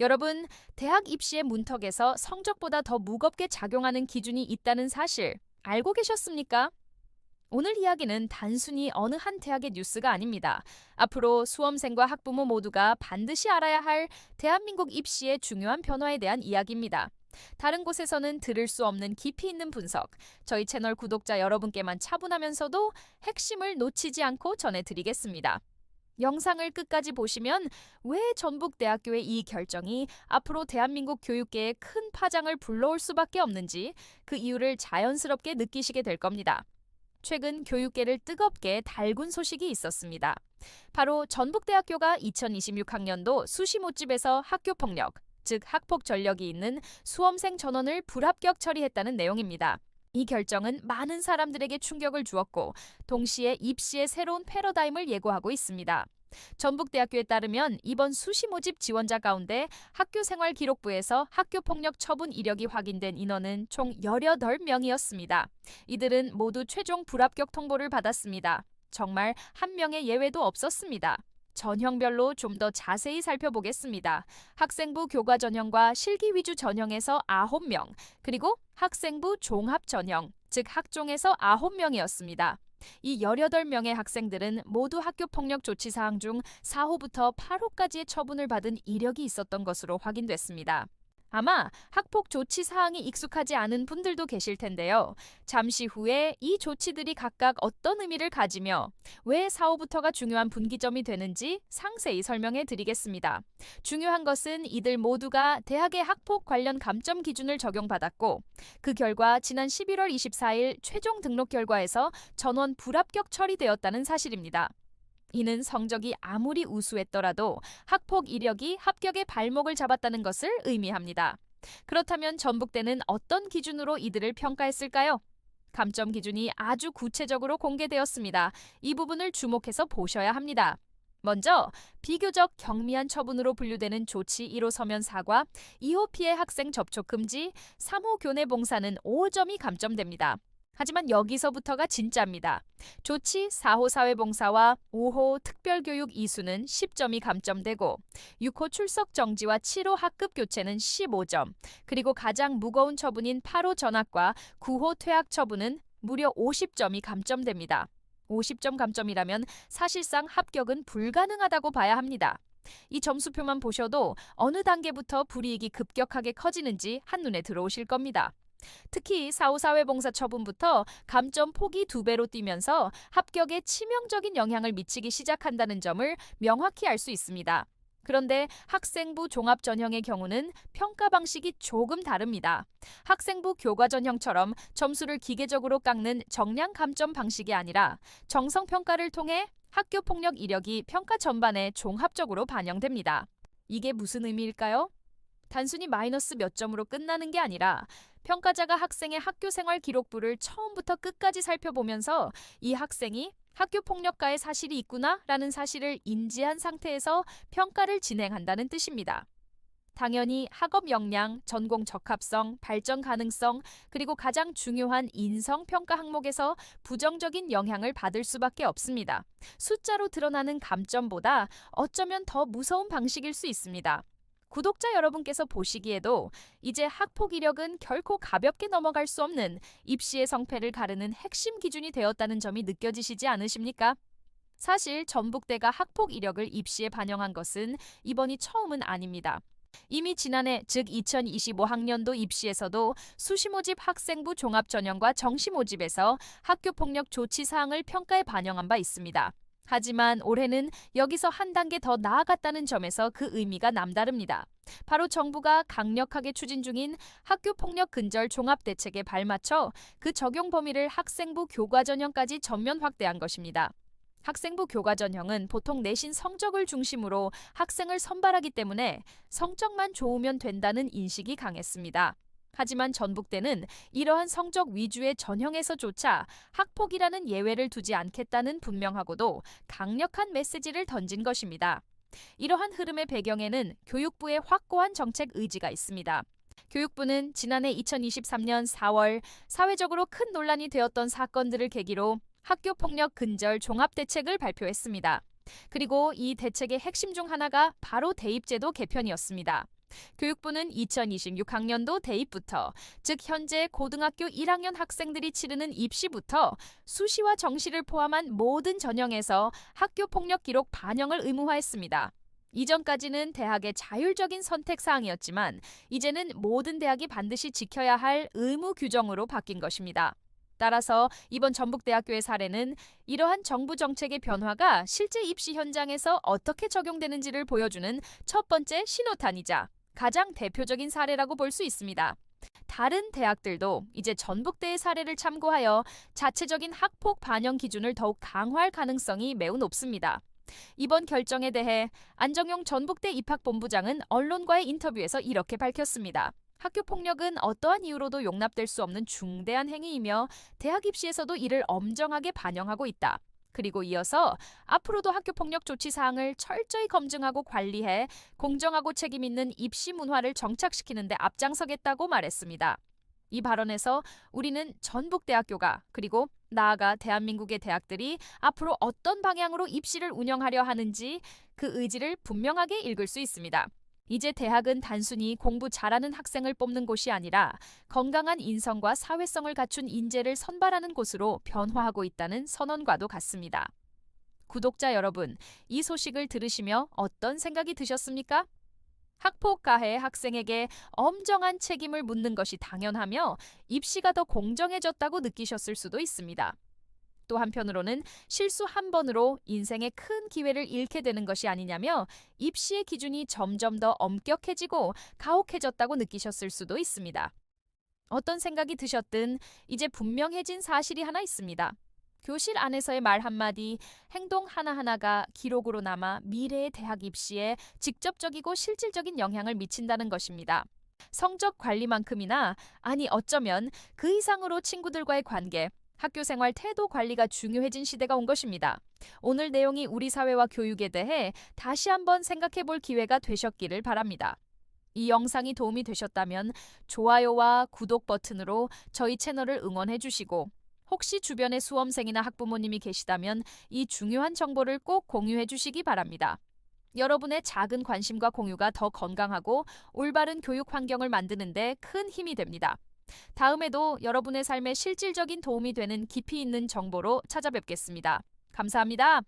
여러분, 대학 입시의 문턱에서 성적보다 더 무겁게 작용하는 기준이 있다는 사실 알고 계셨습니까? 오늘 이야기는 단순히 어느 한 대학의 뉴스가 아닙니다. 앞으로 수험생과 학부모 모두가 반드시 알아야 할 대한민국 입시의 중요한 변화에 대한 이야기입니다. 다른 곳에서는 들을 수 없는 깊이 있는 분석, 저희 채널 구독자 여러분께만 차분하면서도 핵심을 놓치지 않고 전해드리겠습니다. 영상을 끝까지 보시면 왜 전북대학교의 이 결정이 앞으로 대한민국 교육계에 큰 파장을 불러올 수밖에 없는지 그 이유를 자연스럽게 느끼시게 될 겁니다. 최근 교육계를 뜨겁게 달군 소식이 있었습니다. 바로 전북대학교가 2026학년도 수시 모집에서 학교 폭력, 즉 학폭 전력이 있는 수험생 전원을 불합격 처리했다는 내용입니다. 이 결정은 많은 사람들에게 충격을 주었고 동시에 입시의 새로운 패러다임을 예고하고 있습니다. 전북대학교에 따르면 이번 수시 모집 지원자 가운데 학교생활기록부에서 학교폭력 처분 이력이 확인된 인원은 총 18명이었습니다. 이들은 모두 최종 불합격 통보를 받았습니다. 정말 한 명의 예외도 없었습니다. 전형별로 좀 더 자세히 살펴보겠습니다. 학생부 교과 전형과 실기 위주 전형에서 9명, 그리고 학생부 종합 전형, 즉 학종에서 9명이었습니다. 이 18명의 학생들은 모두 학교 폭력 조치 사항 중 4호부터 8호까지의 처분을 받은 이력이 있었던 것으로 확인됐습니다. 아마 학폭 조치 사항이 익숙하지 않은 분들도 계실 텐데요. 잠시 후에 이 조치들이 각각 어떤 의미를 가지며 왜 4호부터가 중요한 분기점이 되는지 상세히 설명해 드리겠습니다. 중요한 것은 이들 모두가 대학의 학폭 관련 감점 기준을 적용받았고 그 결과 지난 11월 24일 최종 등록 결과에서 전원 불합격 처리되었다는 사실입니다. 이는 성적이 아무리 우수했더라도 학폭 이력이 합격의 발목을 잡았다는 것을 의미합니다. 그렇다면 전북대는 어떤 기준으로 이들을 평가했을까요? 감점 기준이 아주 구체적으로 공개되었습니다. 이 부분을 주목해서 보셔야 합니다. 먼저 비교적 경미한 처분으로 분류되는 조치 1호 서면 사과, 2호 피해 학생 접촉 금지, 3호 교내 봉사는 5점이 감점됩니다. 하지만 여기서부터가 진짜입니다. 조치 4호 사회봉사와 5호 특별교육 이수는 10점이 감점되고 6호 출석 정지와 7호 학급 교체는 15점, 그리고 가장 무거운 처분인 8호 전학과 9호 퇴학 처분은 무려 50점이 감점됩니다. 50점 감점이라면 사실상 합격은 불가능하다고 봐야 합니다. 이 점수표만 보셔도 어느 단계부터 불이익이 급격하게 커지는지 한눈에 들어오실 겁니다. 특히 4호 사회봉사 처분부터 감점 폭이 두 배로 뛰면서 합격에 치명적인 영향을 미치기 시작한다는 점을 명확히 알 수 있습니다. 그런데 학생부 종합 전형의 경우는 평가 방식이 조금 다릅니다. 학생부 교과 전형처럼 점수를 기계적으로 깎는 정량 감점 방식이 아니라 정성 평가를 통해 학교 폭력 이력이 평가 전반에 종합적으로 반영됩니다. 이게 무슨 의미일까요? 단순히 마이너스 몇 점으로 끝나는 게 아니라 평가자가 학생의 학교 생활 기록부를 처음부터 끝까지 살펴보면서 이 학생이 학교 폭력가의 사실이 있구나라는 사실을 인지한 상태에서 평가를 진행한다는 뜻입니다. 당연히 학업 역량, 전공 적합성, 발전 가능성, 그리고 가장 중요한 인성 평가 항목에서 부정적인 영향을 받을 수밖에 없습니다. 숫자로 드러나는 감점보다 어쩌면 더 무서운 방식일 수 있습니다. 구독자 여러분께서 보시기에도 이제 학폭 이력은 결코 가볍게 넘어갈 수 없는 입시의 성패를 가르는 핵심 기준이 되었다는 점이 느껴지시지 않으십니까? 사실 전북대가 학폭 이력을 입시에 반영한 것은 이번이 처음은 아닙니다. 이미 지난해 즉 2025학년도 입시에서도 수시 모집 학생부 종합 전형과 정시 모집에서 학교 폭력 조치 사항을 평가에 반영한 바 있습니다. 하지만 올해는 여기서 한 단계 더 나아갔다는 점에서 그 의미가 남다릅니다. 바로 정부가 강력하게 추진 중인 학교 폭력 근절 종합 대책에 발맞춰 그 적용 범위를 학생부 교과 전형까지 전면 확대한 것입니다. 학생부 교과 전형은 보통 내신 성적을 중심으로 학생을 선발하기 때문에 성적만 좋으면 된다는 인식이 강했습니다. 하지만 전북대는 이러한 성적 위주의 전형에서조차 학폭이라는 예외를 두지 않겠다는 분명하고도 강력한 메시지를 던진 것입니다. 이러한 흐름의 배경에는 교육부의 확고한 정책 의지가 있습니다. 교육부는 지난해 2023년 4월 사회적으로 큰 논란이 되었던 사건들을 계기로 학교 폭력 근절 종합 대책을 발표했습니다. 그리고 이 대책의 핵심 중 하나가 바로 대입제도 개편이었습니다. 교육부는 2026학년도 대입부터, 즉 현재 고등학교 1학년 학생들이 치르는 입시부터 수시와 정시를 포함한 모든 전형에서 학교 폭력 기록 반영을 의무화했습니다. 이전까지는 대학의 자율적인 선택 사항이었지만 이제는 모든 대학이 반드시 지켜야 할 의무 규정으로 바뀐 것입니다. 따라서 이번 전북대학교의 사례는 이러한 정부 정책의 변화가 실제 입시 현장에서 어떻게 적용되는지를 보여주는 첫 번째 신호탄이자 가장 대표적인 사례라고 볼 수 있습니다. 다른 대학들도 이제 전북대의 사례를 참고하여 자체적인 학폭 반영 기준을 더욱 강화할 가능성이 매우 높습니다. 이번 결정에 대해 안정용 전북대 입학본부장은 언론과의 인터뷰에서 이렇게 밝혔습니다. 학교 폭력은 어떠한 이유로도 용납될 수 없는 중대한 행위이며 대학 입시에서도 이를 엄정하게 반영하고 있다. 그리고 이어서 앞으로도 학교 폭력 조치 사항을 철저히 검증하고 관리해 공정하고 책임 있는 입시 문화를 정착시키는 데 앞장서겠다고 말했습니다. 이 발언에서 우리는 전북대학교가 그리고 나아가 대한민국의 대학들이 앞으로 어떤 방향으로 입시를 운영하려 하는지 그 의지를 분명하게 읽을 수 있습니다. 이제 대학은 단순히 공부 잘하는 학생을 뽑는 곳이 아니라 건강한 인성과 사회성을 갖춘 인재를 선발하는 곳으로 변화하고 있다는 선언과도 같습니다. 구독자 여러분, 이 소식을 들으시며 어떤 생각이 드셨습니까? 학폭 가해 학생에게 엄정한 책임을 묻는 것이 당연하며 입시가 더 공정해졌다고 느끼셨을 수도 있습니다. 또 한편으로는 실수 한 번으로 인생의 큰 기회를 잃게 되는 것이 아니냐며 입시의 기준이 점점 더 엄격해지고 가혹해졌다고 느끼셨을 수도 있습니다. 어떤 생각이 드셨든 이제 분명해진 사실이 하나 있습니다. 교실 안에서의 말 한마디, 행동 하나하나가 기록으로 남아 미래의 대학 입시에 직접적이고 실질적인 영향을 미친다는 것입니다. 성적 관리만큼이나, 아니 어쩌면 그 이상으로 친구들과의 관계, 학교 생활 태도 관리가 중요해진 시대가 온 것입니다. 오늘 내용이 우리 사회와 교육에 대해 다시 한번 생각해 볼 기회가 되셨기를 바랍니다. 이 영상이 도움이 되셨다면 좋아요와 구독 버튼으로 저희 채널을 응원해 주시고 혹시 주변에 수험생이나 학부모님이 계시다면 이 중요한 정보를 꼭 공유해 주시기 바랍니다. 여러분의 작은 관심과 공유가 더 건강하고 올바른 교육 환경을 만드는데 큰 힘이 됩니다. 다음에도 여러분의 삶에 실질적인 도움이 되는 깊이 있는 정보로 찾아뵙겠습니다. 감사합니다.